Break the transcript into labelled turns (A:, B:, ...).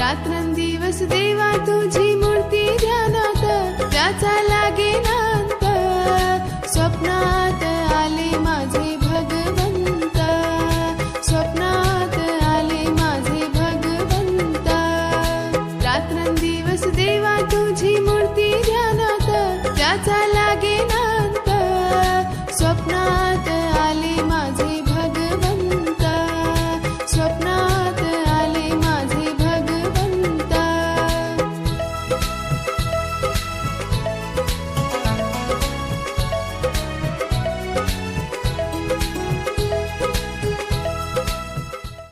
A: રાત્રમ દિવસ દેવા તુજી મૂર્તિ माझी मूर्ती ध्यानात त्याचा